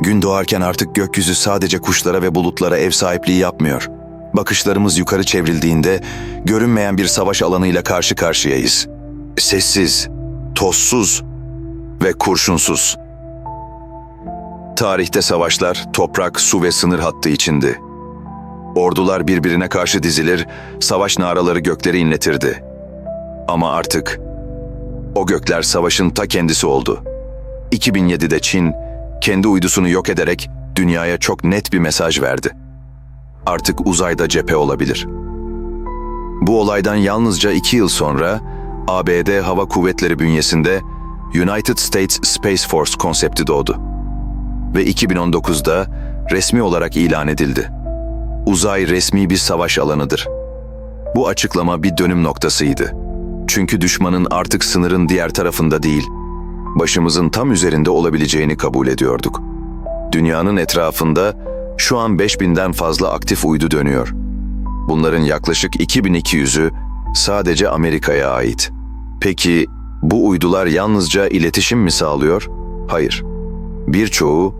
Gün doğarken artık gökyüzü sadece kuşlara ve bulutlara ev sahipliği yapmıyor. Bakışlarımız yukarı çevrildiğinde görünmeyen bir savaş alanıyla karşı karşıyayız. Sessiz, tozsuz ve kurşunsuz. Tarihte savaşlar toprak, su ve sınır hattı içindi. Ordular birbirine karşı dizilir, savaş naraları gökleri inletirdi. Ama artık o gökler savaşın ta kendisi oldu. 2007'de Çin kendi uydusunu yok ederek dünyaya çok net bir mesaj verdi. Artık uzayda cephe olabilir. Bu olaydan yalnızca iki yıl sonra ABD Hava Kuvvetleri bünyesinde United States Space Force konsepti doğdu. Ve 2019'da resmi olarak ilan edildi. Uzay resmi bir savaş alanıdır. Bu açıklama bir dönüm noktasıydı. Çünkü düşmanın artık sınırın diğer tarafında değil, başımızın tam üzerinde olabileceğini kabul ediyorduk. Dünyanın etrafında şu an 5000'den fazla aktif uydu dönüyor. Bunların yaklaşık 2200'ü sadece Amerika'ya ait. Peki bu uydular yalnızca iletişim mi sağlıyor? Hayır. Birçoğu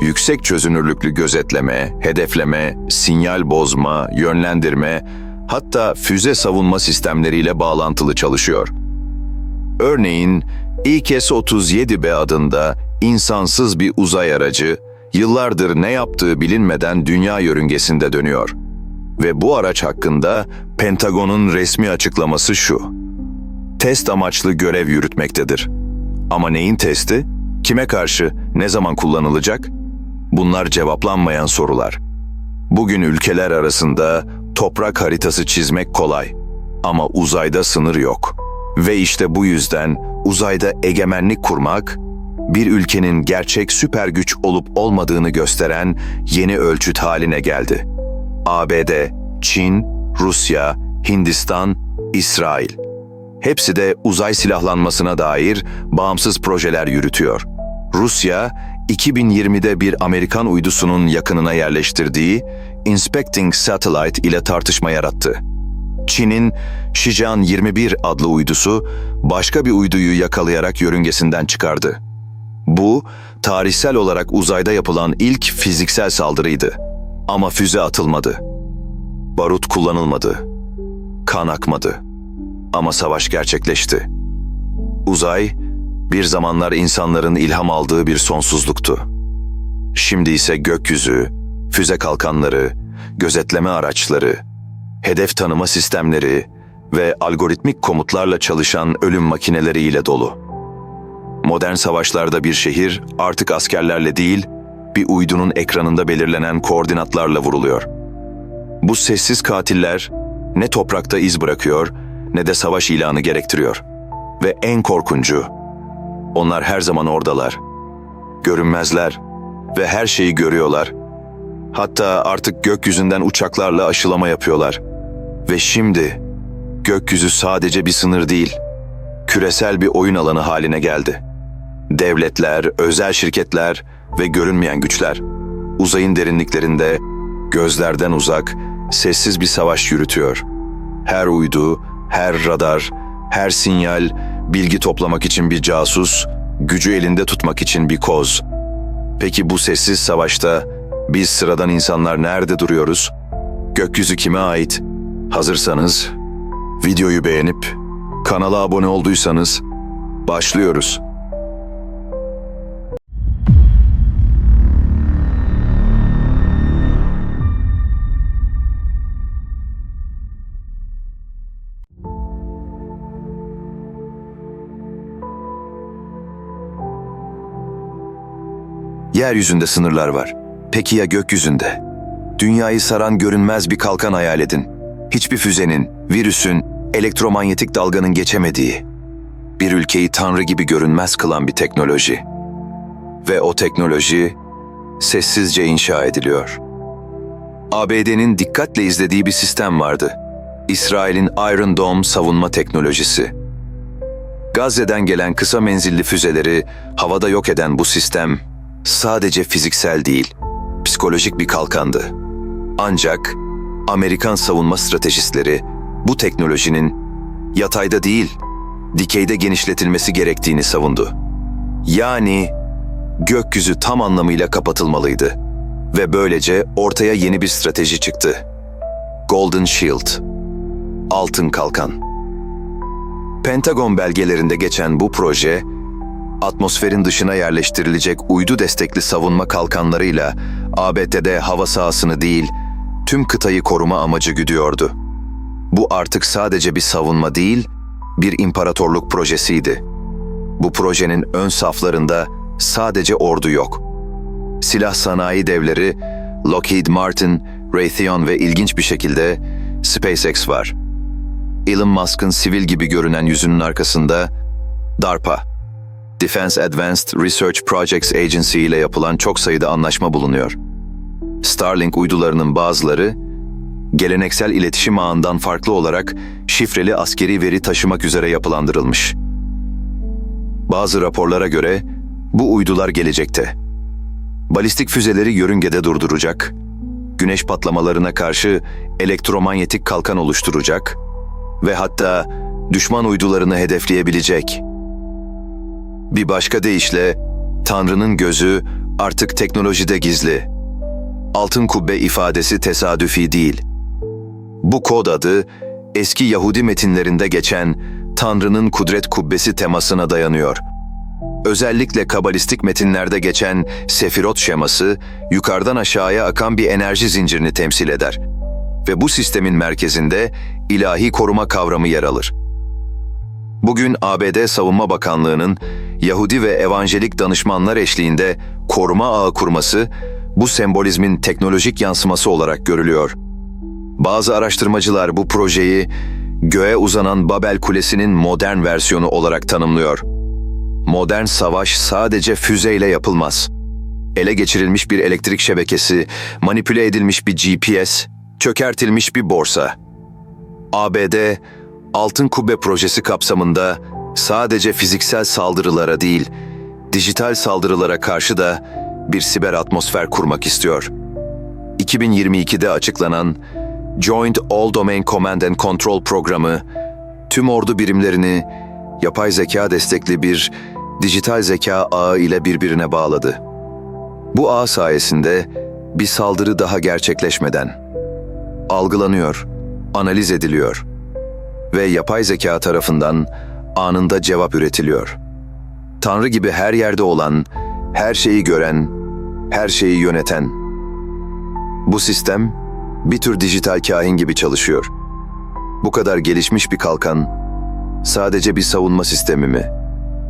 yüksek çözünürlüklü gözetleme, hedefleme, sinyal bozma, yönlendirme, hatta füze savunma sistemleriyle bağlantılı çalışıyor. Örneğin İKS-37B adında insansız bir uzay aracı yıllardır ne yaptığı bilinmeden dünya yörüngesinde dönüyor. Ve bu araç hakkında Pentagon'un resmi açıklaması şu. Test amaçlı görev yürütmektedir. Ama neyin testi? Kime karşı, ne zaman kullanılacak? Bunlar cevaplanmayan sorular. Bugün ülkeler arasında toprak haritası çizmek kolay ama uzayda sınır yok. Ve işte bu yüzden uzayda egemenlik kurmak bir ülkenin gerçek süper güç olup olmadığını gösteren yeni ölçüt haline geldi. ABD, Çin, Rusya, Hindistan, İsrail. Hepsi de uzay silahlanmasına dair bağımsız projeler yürütüyor. Rusya, 2020'de bir Amerikan uydusunun yakınına yerleştirdiği Inspecting Satellite ile tartışma yarattı. Çin'in Shijian 21 adlı uydusu başka bir uyduyu yakalayarak yörüngesinden çıkardı. Bu, tarihsel olarak uzayda yapılan ilk fiziksel saldırıydı. Ama füze atılmadı. Barut kullanılmadı. Kan akmadı. Ama savaş gerçekleşti. Uzay, bir zamanlar insanların ilham aldığı bir sonsuzluktu. Şimdi ise gökyüzü, füze kalkanları, gözetleme araçları, hedef tanıma sistemleri ve algoritmik komutlarla çalışan ölüm makineleriyle dolu. Modern savaşlarda bir şehir artık askerlerle değil, bir uydunun ekranında belirlenen koordinatlarla vuruluyor. Bu sessiz katiller ne toprakta iz bırakıyor ne de savaş ilanı gerektiriyor. Ve en korkuncu, onlar her zaman oradalar. Görünmezler ve her şeyi görüyorlar. Hatta artık gökyüzünden uçaklarla aşılama yapıyorlar. Ve şimdi gökyüzü sadece bir sınır değil, küresel bir oyun alanı haline geldi. Devletler, özel şirketler ve görünmeyen güçler uzayın derinliklerinde gözlerden uzak, sessiz bir savaş yürütüyor. Her uydu, her radar, her sinyal bilgi toplamak için bir casus, gücü elinde tutmak için bir koz. Peki bu sessiz savaşta biz sıradan insanlar nerede duruyoruz? Gökyüzü kime ait? Hazırsanız videoyu beğenip kanala abone olduysanız başlıyoruz. Yeryüzünde sınırlar var. Peki ya gökyüzünde? Dünyayı saran görünmez bir kalkan hayal edin. Hiçbir füzenin, virüsün, elektromanyetik dalganın geçemediği. Bir ülkeyi tanrı gibi görünmez kılan bir teknoloji. Ve o teknoloji sessizce inşa ediliyor. ABD'nin dikkatle izlediği bir sistem vardı. İsrail'in Iron Dome savunma teknolojisi. Gazze'den gelen kısa menzilli füzeleri havada yok eden bu sistem sadece fiziksel değil, psikolojik bir kalkandı. Ancak Amerikan savunma stratejistleri bu teknolojinin yatayda değil, dikeyde genişletilmesi gerektiğini savundu. Yani gökyüzü tam anlamıyla kapatılmalıydı. Ve böylece ortaya yeni bir strateji çıktı. Golden Shield. Altın Kalkan. Pentagon belgelerinde geçen bu proje, atmosferin dışına yerleştirilecek uydu destekli savunma kalkanlarıyla ABD'de hava sahasını değil, tüm kıtayı koruma amacı güdüyordu. Bu artık sadece bir savunma değil, bir imparatorluk projesiydi. Bu projenin ön saflarında sadece ordu yok. Silah sanayi devleri Lockheed Martin, Raytheon ve ilginç bir şekilde SpaceX var. Elon Musk'ın sivil gibi görünen yüzünün arkasında DARPA, Defense Advanced Research Projects Agency ile yapılan çok sayıda anlaşma bulunuyor. Starlink uydularının bazıları geleneksel iletişim ağından farklı olarak şifreli askeri veri taşımak üzere yapılandırılmış. Bazı raporlara göre bu uydular gelecekte. Balistik füzeleri yörüngede durduracak, güneş patlamalarına karşı elektromanyetik kalkan oluşturacak ve hatta düşman uydularını hedefleyebilecek. Bir başka deyişle Tanrı'nın gözü artık teknolojide gizli. Altın kubbe ifadesi tesadüfi değil. Bu kod adı eski Yahudi metinlerinde geçen Tanrı'nın kudret kubbesi temasına dayanıyor. Özellikle kabalistik metinlerde geçen sefirot şeması yukarıdan aşağıya akan bir enerji zincirini temsil eder. Ve bu sistemin merkezinde ilahi koruma kavramı yer alır. Bugün ABD Savunma Bakanlığı'nın Yahudi ve evanjelik danışmanlar eşliğinde koruma ağı kurması bu sembolizmin teknolojik yansıması olarak görülüyor. Bazı araştırmacılar bu projeyi göğe uzanan Babel Kulesi'nin modern versiyonu olarak tanımlıyor. Modern savaş sadece füzeyle yapılmaz. Ele geçirilmiş bir elektrik şebekesi, manipüle edilmiş bir GPS, çökertilmiş bir borsa. ABD, Altın Kubbe projesi kapsamında sadece fiziksel saldırılara değil, dijital saldırılara karşı da bir siber atmosfer kurmak istiyor. 2022'de açıklanan Joint All Domain Command and Control programı, tüm ordu birimlerini yapay zeka destekli bir dijital zeka ağı ile birbirine bağladı. Bu ağ sayesinde bir saldırı daha gerçekleşmeden algılanıyor, analiz ediliyor ve yapay zeka tarafından anında cevap üretiliyor. Tanrı gibi her yerde olan, her şeyi gören, her şeyi yöneten. Bu sistem bir tür dijital kahin gibi çalışıyor. Bu kadar gelişmiş bir kalkan sadece bir savunma sistemi mi?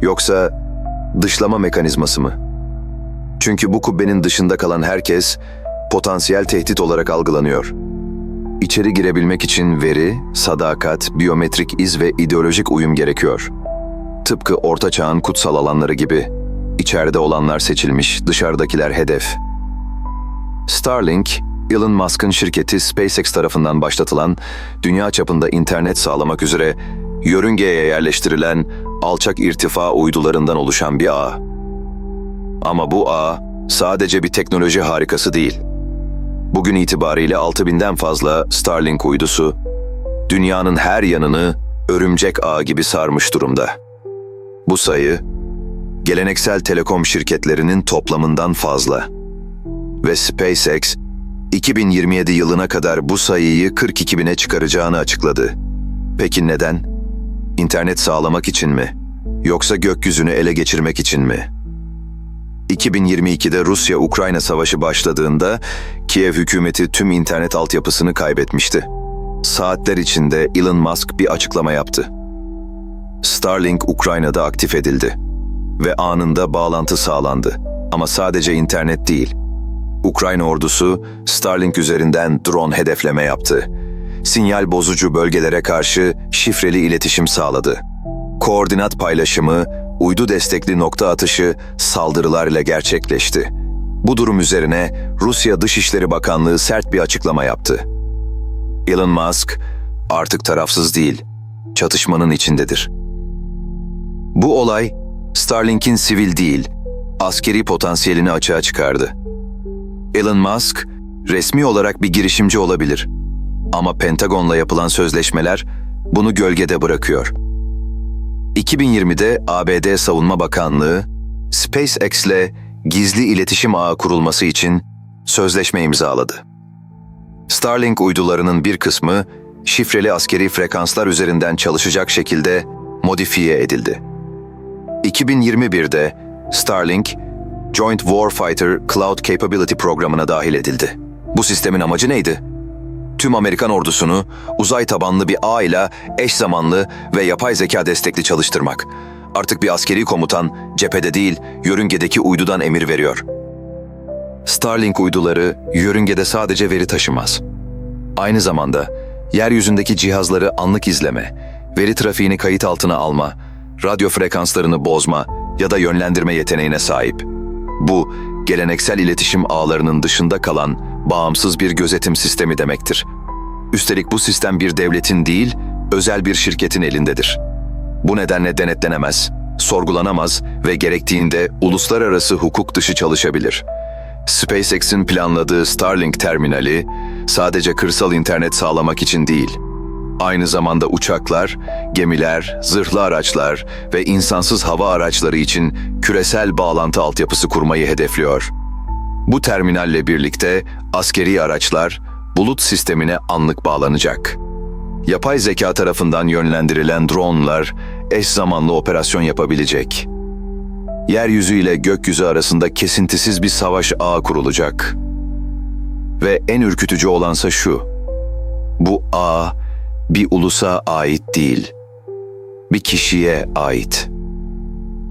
Yoksa dışlama mekanizması mı? Çünkü bu kubbenin dışında kalan herkes potansiyel tehdit olarak algılanıyor. İçeri girebilmek için veri, sadakat, biyometrik iz ve ideolojik uyum gerekiyor. Tıpkı Orta Çağ'ın kutsal alanları gibi. İçeride olanlar seçilmiş, dışarıdakiler hedef. Starlink, Elon Musk'ın şirketi SpaceX tarafından başlatılan, dünya çapında internet sağlamak üzere yörüngeye yerleştirilen alçak irtifa uydularından oluşan bir ağ. Ama bu ağ sadece bir teknoloji harikası değil. Bugün itibariyle 6000'den fazla Starlink uydusu dünyanın her yanını örümcek ağı gibi sarmış durumda. Bu sayı geleneksel telekom şirketlerinin toplamından fazla. Ve SpaceX 2027 yılına kadar bu sayıyı 42 bine çıkaracağını açıkladı. Peki neden? İnternet sağlamak için mi? Yoksa gökyüzünü ele geçirmek için mi? 2022'de Rusya-Ukrayna savaşı başladığında Kiev hükümeti tüm internet altyapısını kaybetmişti. Saatler içinde Elon Musk bir açıklama yaptı. Starlink Ukrayna'da aktif edildi ve anında bağlantı sağlandı. Ama sadece internet değil. Ukrayna ordusu Starlink üzerinden drone hedefleme yaptı. Sinyal bozucu bölgelere karşı şifreli iletişim sağladı. Koordinat paylaşımı, uydu destekli nokta atışı saldırılar ile gerçekleşti. Bu durum üzerine Rusya Dışişleri Bakanlığı sert bir açıklama yaptı. Elon Musk artık tarafsız değil, çatışmanın içindedir. Bu olay Starlink'in sivil değil, askeri potansiyelini açığa çıkardı. Elon Musk resmi olarak bir girişimci olabilir ama Pentagon'la yapılan sözleşmeler bunu gölgede bırakıyor. 2020'de ABD Savunma Bakanlığı SpaceX'le gizli iletişim ağı kurulması için sözleşme imzaladı. Starlink uydularının bir kısmı şifreli askeri frekanslar üzerinden çalışacak şekilde modifiye edildi. 2021'de Starlink, Joint Warfighter Cloud Capability programına dahil edildi. Bu sistemin amacı neydi? Tüm Amerikan ordusunu uzay tabanlı bir ağ ile eş zamanlı ve yapay zeka destekli çalıştırmak. Artık bir askeri komutan cephede değil, yörüngedeki uydudan emir veriyor. Starlink uyduları yörüngede sadece veri taşımaz. Aynı zamanda yeryüzündeki cihazları anlık izleme, veri trafiğini kayıt altına alma, radyo frekanslarını bozma ya da yönlendirme yeteneğine sahip. Bu, geleneksel iletişim ağlarının dışında kalan bağımsız bir gözetim sistemi demektir. Üstelik bu sistem bir devletin değil, özel bir şirketin elindedir. Bu nedenle denetlenemez, sorgulanamaz ve gerektiğinde uluslararası hukuk dışı çalışabilir. SpaceX'in planladığı Starlink terminali sadece kırsal internet sağlamak için değil, aynı zamanda uçaklar, gemiler, zırhlı araçlar ve insansız hava araçları için küresel bağlantı altyapısı kurmayı hedefliyor. Bu terminalle birlikte askeri araçlar bulut sistemine anlık bağlanacak. Yapay zeka tarafından yönlendirilen dronlar eş zamanlı operasyon yapabilecek. Yeryüzü ile gökyüzü arasında kesintisiz bir savaş ağı kurulacak. Ve en ürkütücü olansa şu. Bu ağ bir ulusa ait değil. Bir kişiye ait.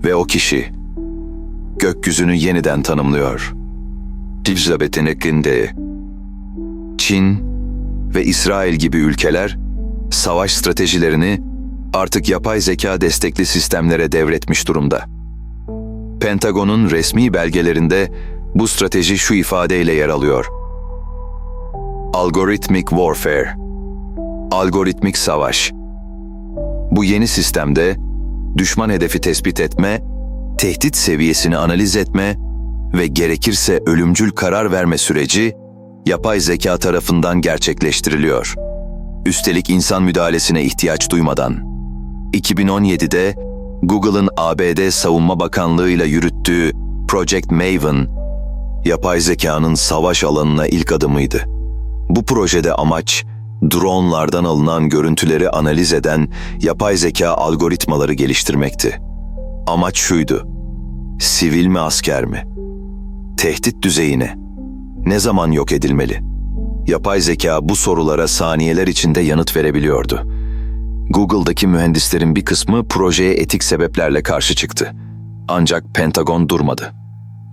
Ve o kişi gökyüzünü yeniden tanımlıyor. Elizabeth'in ekinde Çin ve İsrail gibi ülkeler savaş stratejilerini artık yapay zeka destekli sistemlere devretmiş durumda. Pentagon'un resmi belgelerinde bu strateji şu ifadeyle yer alıyor. Algorithmic Warfare Algoritmik Savaş Bu yeni sistemde düşman hedefi tespit etme, tehdit seviyesini analiz etme ve gerekirse ölümcül karar verme süreci yapay zeka tarafından gerçekleştiriliyor. Üstelik insan müdahalesine ihtiyaç duymadan. 2017'de Google'ın ABD Savunma Bakanlığı ile yürüttüğü Project Maven, yapay zekanın savaş alanına ilk adımıydı. Bu projede amaç, dronlardan alınan görüntüleri analiz eden yapay zeka algoritmaları geliştirmekti. Amaç şuydu, sivil mi asker mi? Tehdit düzeyine. Ne zaman yok edilmeli? Yapay zeka bu sorulara saniyeler içinde yanıt verebiliyordu. Google'daki mühendislerin bir kısmı projeye etik sebeplerle karşı çıktı. Ancak Pentagon durmadı.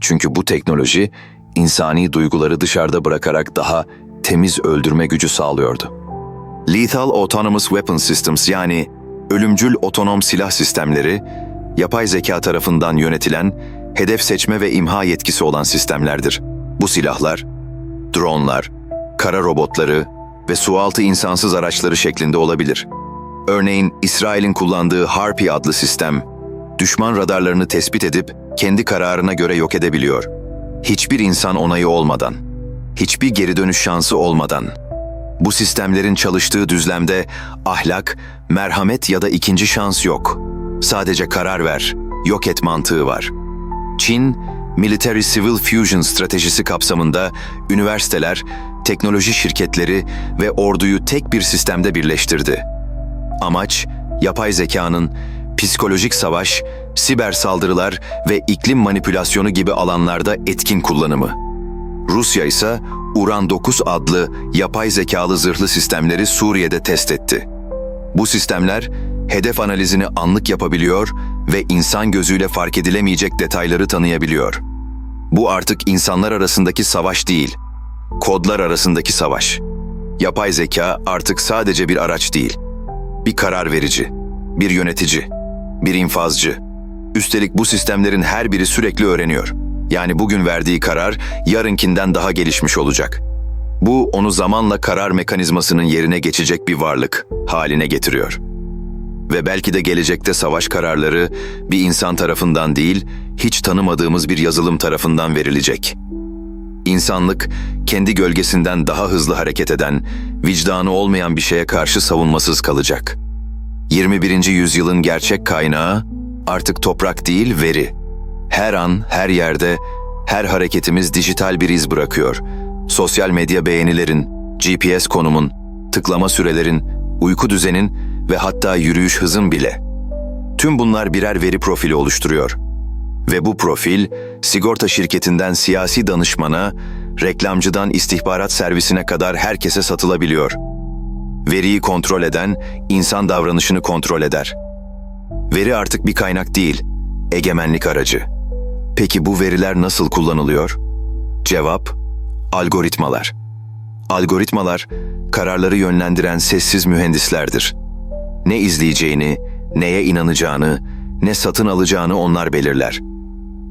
Çünkü bu teknoloji insani duyguları dışarıda bırakarak daha temiz öldürme gücü sağlıyordu. Lethal Autonomous Weapon Systems yani ölümcül otonom silah sistemleri, yapay zeka tarafından yönetilen, hedef seçme ve imha yetkisi olan sistemlerdir. Bu silahlar, dronlar, kara robotları ve sualtı insansız araçları şeklinde olabilir. Örneğin İsrail'in kullandığı Harpy adlı sistem, düşman radarlarını tespit edip kendi kararına göre yok edebiliyor. Hiçbir insan onayı olmadan, hiçbir geri dönüş şansı olmadan. Bu sistemlerin çalıştığı düzlemde ahlak, merhamet ya da ikinci şans yok. Sadece karar ver, yok et mantığı var. Çin, Military Civil Fusion stratejisi kapsamında üniversiteler, teknoloji şirketleri ve orduyu tek bir sistemde birleştirdi. Amaç, yapay zekanın psikolojik savaş, siber saldırılar ve iklim manipülasyonu gibi alanlarda etkin kullanımı. Rusya ise Uran 9 adlı yapay zekalı zırhlı sistemleri Suriye'de test etti. Bu sistemler hedef analizini anlık yapabiliyor ve insan gözüyle fark edilemeyecek detayları tanıyabiliyor. Bu artık insanlar arasındaki savaş değil, kodlar arasındaki savaş. Yapay zeka artık sadece bir araç değil, bir karar verici, bir yönetici, bir infazcı. Üstelik bu sistemlerin her biri sürekli öğreniyor. Yani bugün verdiği karar yarınkinden daha gelişmiş olacak. Bu onu zamanla karar mekanizmasının yerine geçecek bir varlık haline getiriyor. Ve belki de gelecekte savaş kararları bir insan tarafından değil, hiç tanımadığımız bir yazılım tarafından verilecek. İnsanlık kendi gölgesinden daha hızlı hareket eden, vicdanı olmayan bir şeye karşı savunmasız kalacak. 21. yüzyılın gerçek kaynağı artık toprak değil veri. Her an, her yerde Her hareketimiz dijital bir iz bırakıyor. Sosyal medya beğenilerin, GPS konumun, tıklama sürelerin, uyku düzenin ve hatta yürüyüş hızın bile. Tüm bunlar birer veri profili oluşturuyor. Ve bu profil, sigorta şirketinden siyasi danışmana, reklamcıdan istihbarat servisine kadar herkese satılabiliyor. Veriyi kontrol eden, insan davranışını kontrol eder. Veri artık bir kaynak değil, egemenlik aracı. Peki bu veriler nasıl kullanılıyor? Cevap, algoritmalar. Algoritmalar, kararları yönlendiren sessiz mühendislerdir. Ne izleyeceğini, neye inanacağını, ne satın alacağını onlar belirler.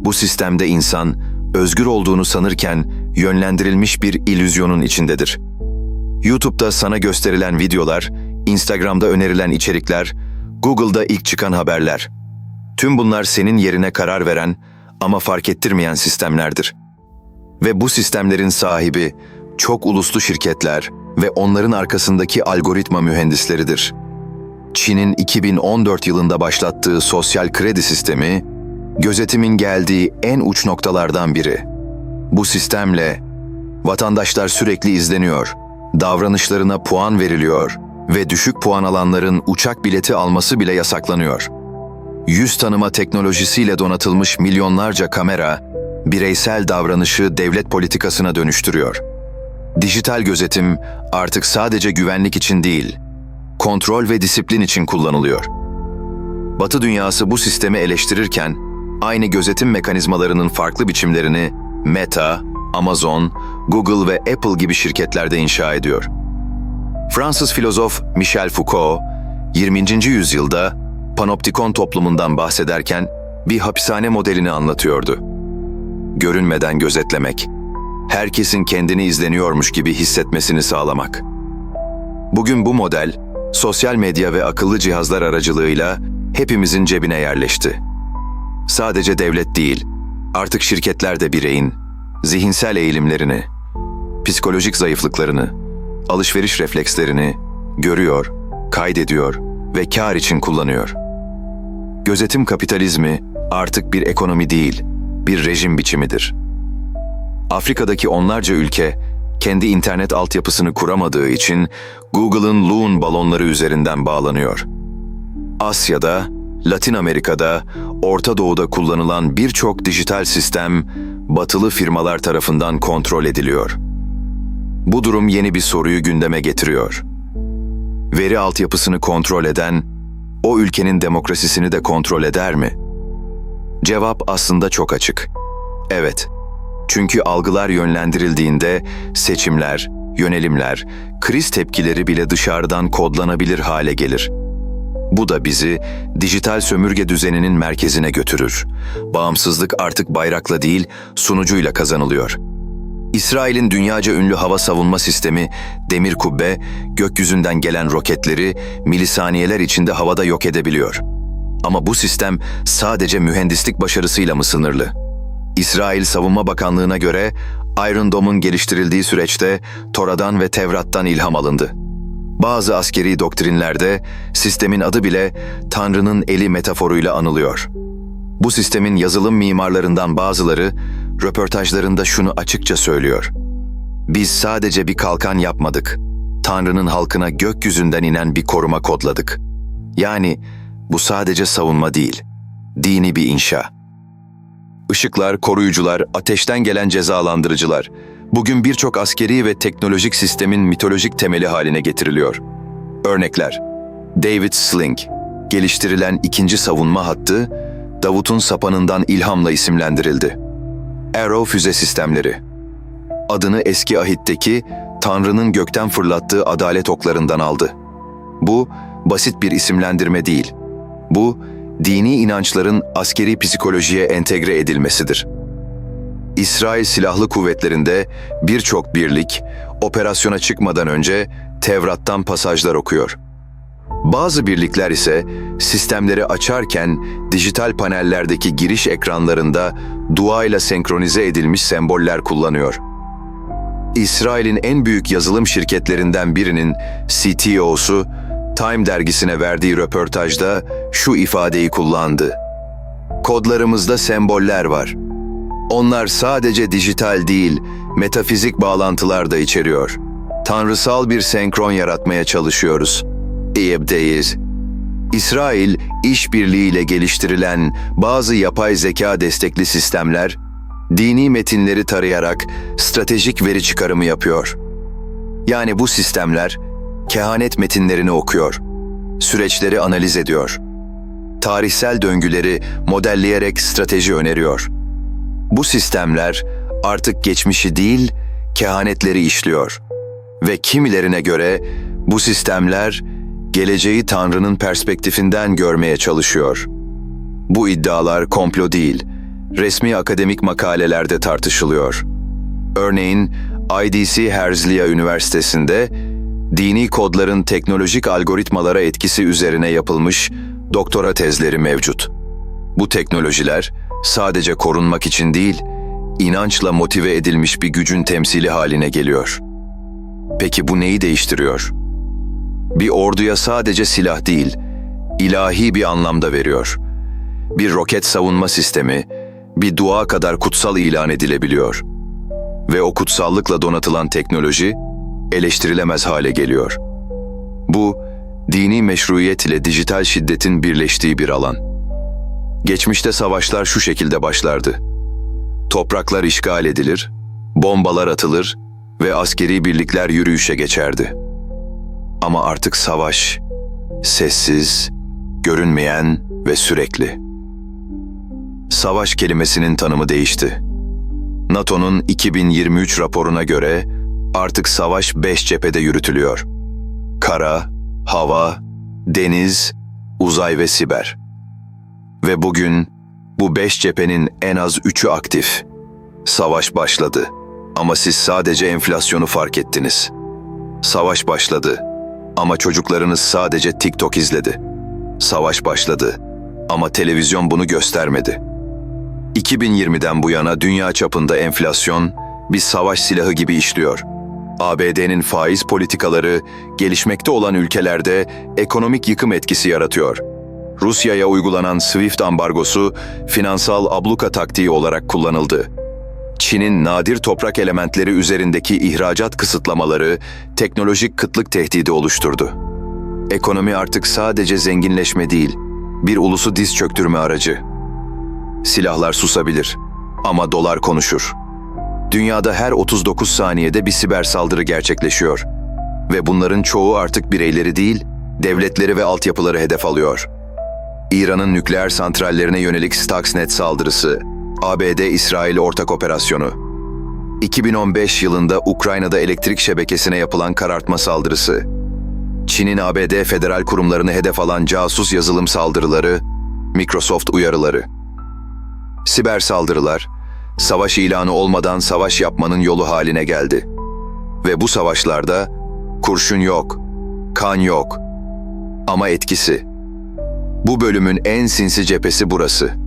Bu sistemde insan, özgür olduğunu sanırken yönlendirilmiş bir illüzyonun içindedir. YouTube'da sana gösterilen videolar, Instagram'da önerilen içerikler, Google'da ilk çıkan haberler. Tüm bunlar senin yerine karar veren ama fark ettirmeyen sistemlerdir. Ve bu sistemlerin sahibi çok uluslu şirketler ve onların arkasındaki algoritma mühendisleridir. Çin'in 2014 yılında başlattığı sosyal kredi sistemi, gözetimin geldiği en uç noktalardan biri. Bu sistemle vatandaşlar sürekli izleniyor, davranışlarına puan veriliyor ve düşük puan alanların uçak bileti alması bile yasaklanıyor. Yüz tanıma teknolojisiyle donatılmış milyonlarca kamera, bireysel davranışı devlet politikasına dönüştürüyor. Dijital gözetim artık sadece güvenlik için değil, kontrol ve disiplin için kullanılıyor. Batı dünyası bu sistemi eleştirirken, aynı gözetim mekanizmalarının farklı biçimlerini Meta, Amazon, Google ve Apple gibi şirketlerde inşa ediyor. Fransız filozof Michel Foucault, 20. yüzyılda panoptikon toplumundan bahsederken bir hapishane modelini anlatıyordu. Görünmeden gözetlemek, herkesin kendini izleniyormuş gibi hissetmesini sağlamak. Bugün bu model, sosyal medya ve akıllı cihazlar aracılığıyla hepimizin cebine yerleşti. Sadece devlet değil, artık şirketler de bireyin, zihinsel eğilimlerini, psikolojik zayıflıklarını, alışveriş reflekslerini görüyor, kaydediyor ve kar için kullanıyor. Gözetim kapitalizmi artık bir ekonomi değil, bir rejim biçimidir. Afrika'daki onlarca ülke kendi internet altyapısını kuramadığı için Google'ın Loon balonları üzerinden bağlanıyor. Asya'da, Latin Amerika'da, Orta Doğu'da kullanılan birçok dijital sistem batılı firmalar tarafından kontrol ediliyor. Bu durum yeni bir soruyu gündeme getiriyor. Veri altyapısını kontrol eden, o ülkenin demokrasisini de kontrol eder mi? Cevap aslında çok açık. Evet. Çünkü algılar yönlendirildiğinde seçimler, yönelimler, kriz tepkileri bile dışarıdan kodlanabilir hale gelir. Bu da bizi dijital sömürge düzeninin merkezine götürür. Bağımsızlık artık bayrakla değil, sunucuyla kazanılıyor. İsrail'in dünyaca ünlü hava savunma sistemi Demir Kubbe, gökyüzünden gelen roketleri milisaniyeler içinde havada yok edebiliyor. Ama bu sistem sadece mühendislik başarısıyla mı sınırlı? İsrail Savunma Bakanlığı'na göre Iron Dome'un geliştirildiği süreçte Tora'dan ve Tevrat'tan ilham alındı. Bazı askeri doktrinlerde sistemin adı bile Tanrı'nın eli metaforuyla anılıyor. Bu sistemin yazılım mimarlarından bazıları röportajlarında şunu açıkça söylüyor. Biz sadece bir kalkan yapmadık. Tanrı'nın halkına gökyüzünden inen bir koruma kodladık. Yani bu sadece savunma değil, dini bir inşa. Işıklar, koruyucular, ateşten gelen cezalandırıcılar. Bugün birçok askeri ve teknolojik sistemin mitolojik temeli haline getiriliyor. Örnekler David Sling, geliştirilen ikinci savunma hattı, Davut'un sapanından ilhamla isimlendirildi. Arrow füze sistemleri. Adını eski ahitteki Tanrı'nın gökten fırlattığı adalet oklarından aldı. Bu basit bir isimlendirme değil. Bu dini inançların askeri psikolojiye entegre edilmesidir. İsrail Silahlı Kuvvetleri'nde birçok birlik operasyona çıkmadan önce Tevrat'tan pasajlar okuyor. Bazı birlikler ise sistemleri açarken dijital panellerdeki giriş ekranlarında duayla senkronize edilmiş semboller kullanıyor. İsrail'in en büyük yazılım şirketlerinden birinin CTO'su Time dergisine verdiği röportajda şu ifadeyi kullandı. Kodlarımızda semboller var. Onlar sadece dijital değil, metafizik bağlantılar da içeriyor. Tanrısal bir senkron yaratmaya çalışıyoruz. İyibdeyiz. İsrail, işbirliğiyle geliştirilen bazı yapay zeka destekli sistemler, dini metinleri tarayarak stratejik veri çıkarımı yapıyor. Yani bu sistemler, kehanet metinlerini okuyor, süreçleri analiz ediyor, tarihsel döngüleri modelleyerek strateji öneriyor. Bu sistemler artık geçmişi değil, kehanetleri işliyor. Ve kimilerine göre bu sistemler geleceği Tanrı'nın perspektifinden görmeye çalışıyor. Bu iddialar komplo değil, resmi akademik makalelerde tartışılıyor. Örneğin IDC Herzliya Üniversitesi'nde dini kodların teknolojik algoritmalara etkisi üzerine yapılmış doktora tezleri mevcut. Bu teknolojiler sadece korunmak için değil, inançla motive edilmiş bir gücün temsili haline geliyor. Peki bu neyi değiştiriyor? Bir orduya sadece silah değil, ilahi bir anlamda veriyor. Bir roket savunma sistemi, bir dua kadar kutsal ilan edilebiliyor. Ve o kutsallıkla donatılan teknoloji, eleştirilemez hale geliyor. Bu, dini meşruiyet ile dijital şiddetin birleştiği bir alan. Geçmişte savaşlar şu şekilde başlardı. Topraklar işgal edilir, bombalar atılır ve askeri birlikler yürüyüşe geçerdi. Ama artık savaş sessiz, görünmeyen ve sürekli. Savaş kelimesinin tanımı değişti. NATO'nun 2023 raporuna göre artık savaş 5 cephede yürütülüyor. Kara, hava, deniz, uzay ve siber. Ve bugün bu beş cephenin en az üçü aktif. Savaş başladı ama siz sadece enflasyonu fark ettiniz. Savaş başladı ama çocuklarınız sadece TikTok izledi. Savaş başladı ama televizyon bunu göstermedi. 2020'den bu yana dünya çapında enflasyon bir savaş silahı gibi işliyor. ABD'nin faiz politikaları gelişmekte olan ülkelerde ekonomik yıkım etkisi yaratıyor. Rusya'ya uygulanan SWIFT ambargosu finansal abluka taktiği olarak kullanıldı. Çin'in nadir toprak elementleri üzerindeki ihracat kısıtlamaları teknolojik kıtlık tehdidi oluşturdu. Ekonomi artık sadece zenginleşme değil, bir ulusu diz çöktürme aracı. Silahlar susabilir ama dolar konuşur. Dünyada her 39 saniyede bir siber saldırı gerçekleşiyor ve bunların çoğu artık bireyleri değil, devletleri ve altyapıları hedef alıyor. İran'ın nükleer santrallerine yönelik Stuxnet saldırısı, ABD-İsrail ortak operasyonu. 2015 yılında Ukrayna'da elektrik şebekesine yapılan karartma saldırısı. Çin'in ABD federal kurumlarını hedef alan casus yazılım saldırıları, Microsoft uyarıları. Siber saldırılar, savaş ilanı olmadan savaş yapmanın yolu haline geldi. Ve bu savaşlarda kurşun yok, kan yok ama etkisi. Bu bölümün en sinsi cephesi burası.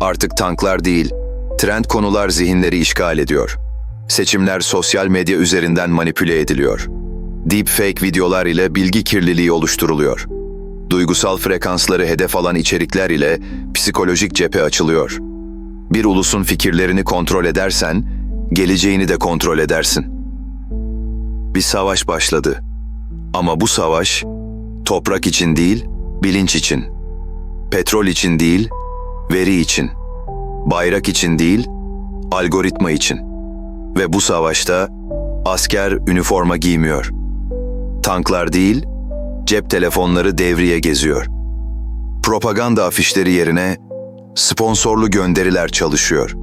Artık tanklar değil, trend konular zihinleri işgal ediyor. Seçimler sosyal medya üzerinden manipüle ediliyor. Deepfake videolar ile bilgi kirliliği oluşturuluyor. Duygusal frekansları hedef alan içerikler ile psikolojik cephe açılıyor. Bir ulusun fikirlerini kontrol edersen, geleceğini de kontrol edersin. Bir savaş başladı. Ama bu savaş toprak için değil, bilinç için. Petrol için değil, veri için. Bayrak için değil, algoritma için. Ve bu savaşta asker üniforma giymiyor. Tanklar değil, cep telefonları devriye geziyor. Propaganda afişleri yerine sponsorlu gönderiler çalışıyor.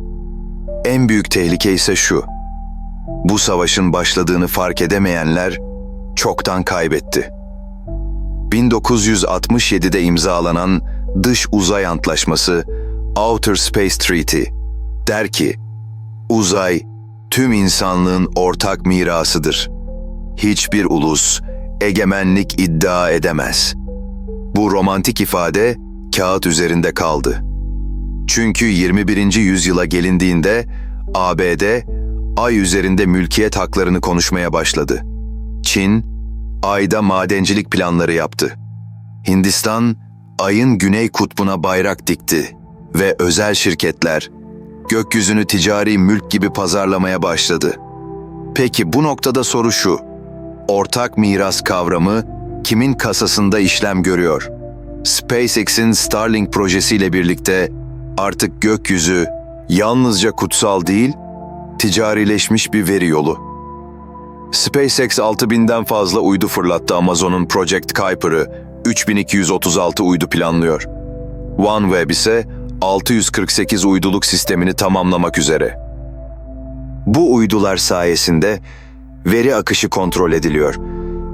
En büyük tehlike ise şu. Bu savaşın başladığını fark edemeyenler çoktan kaybetti. 1967'de imzalanan Dış Uzay Antlaşması Outer Space Treaty der ki, uzay tüm insanlığın ortak mirasıdır. Hiçbir ulus egemenlik iddia edemez. Bu romantik ifade kağıt üzerinde kaldı. Çünkü 21. yüzyıla gelindiğinde ABD ay üzerinde mülkiyet haklarını konuşmaya başladı. Çin ayda madencilik planları yaptı. Hindistan ayın güney kutbuna bayrak dikti ve özel şirketler gökyüzünü ticari mülk gibi pazarlamaya başladı. Peki bu noktada soru şu. Ortak miras kavramı kimin kasasında işlem görüyor? SpaceX'in Starlink projesiyle birlikte artık gökyüzü yalnızca kutsal değil, ticarileşmiş bir veri yolu. SpaceX 6000'den fazla uydu fırlattı Amazon'un Project Kuiper'ı 3236 uydu planlıyor. OneWeb ise 648 uyduluk sistemini tamamlamak üzere. Bu uydular sayesinde veri akışı kontrol ediliyor.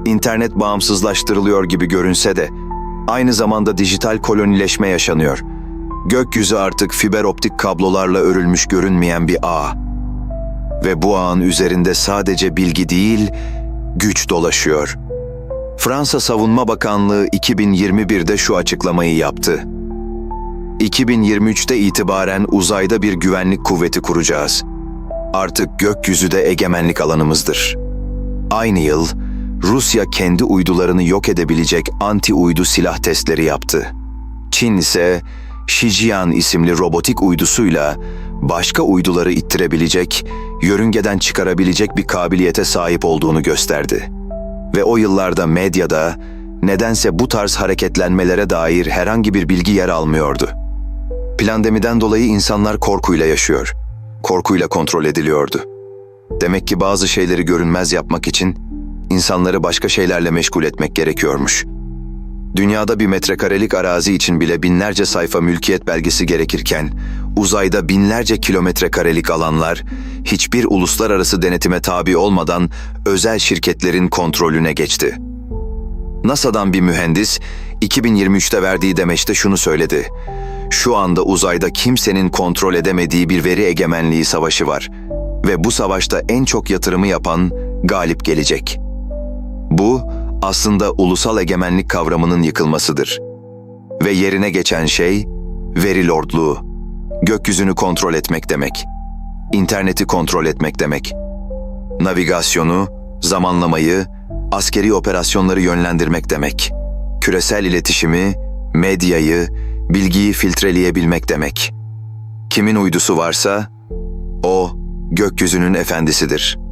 İnternet bağımsızlaştırılıyor gibi görünse de aynı zamanda dijital kolonileşme yaşanıyor. Gökyüzü artık fiber optik kablolarla örülmüş görünmeyen bir ağ. Ve bu ağın üzerinde sadece bilgi değil, güç dolaşıyor. Fransa Savunma Bakanlığı 2021'de şu açıklamayı yaptı. 2023'te itibaren uzayda bir güvenlik kuvveti kuracağız. Artık gökyüzü de egemenlik alanımızdır. Aynı yıl Rusya kendi uydularını yok edebilecek anti-uydu silah testleri yaptı. Çin ise Shijian isimli robotik uydusuyla başka uyduları ittirebilecek, yörüngeden çıkarabilecek bir kabiliyete sahip olduğunu gösterdi. Ve o yıllarda medyada nedense bu tarz hareketlenmelere dair herhangi bir bilgi yer almıyordu. Plandemiden dolayı insanlar korkuyla yaşıyor. Korkuyla kontrol ediliyordu. Demek ki bazı şeyleri görünmez yapmak için insanları başka şeylerle meşgul etmek gerekiyormuş. Dünyada bir metrekarelik arazi için bile binlerce sayfa mülkiyet belgesi gerekirken, uzayda binlerce kilometre karelik alanlar hiçbir uluslararası denetime tabi olmadan özel şirketlerin kontrolüne geçti. NASA'dan bir mühendis 2023'te verdiği demeçte şunu söyledi. Şu anda uzayda kimsenin kontrol edemediği bir veri egemenliği savaşı var ve bu savaşta en çok yatırımı yapan galip gelecek. Bu aslında ulusal egemenlik kavramının yıkılmasıdır. Ve yerine geçen şey veri lordluğu. Gökyüzünü kontrol etmek demek. İnterneti kontrol etmek demek. Navigasyonu, zamanlamayı, askeri operasyonları yönlendirmek demek. Küresel iletişimi, medyayı, bilgiyi filtreleyebilmek demek. Kimin uydusu varsa o gökyüzünün efendisidir.''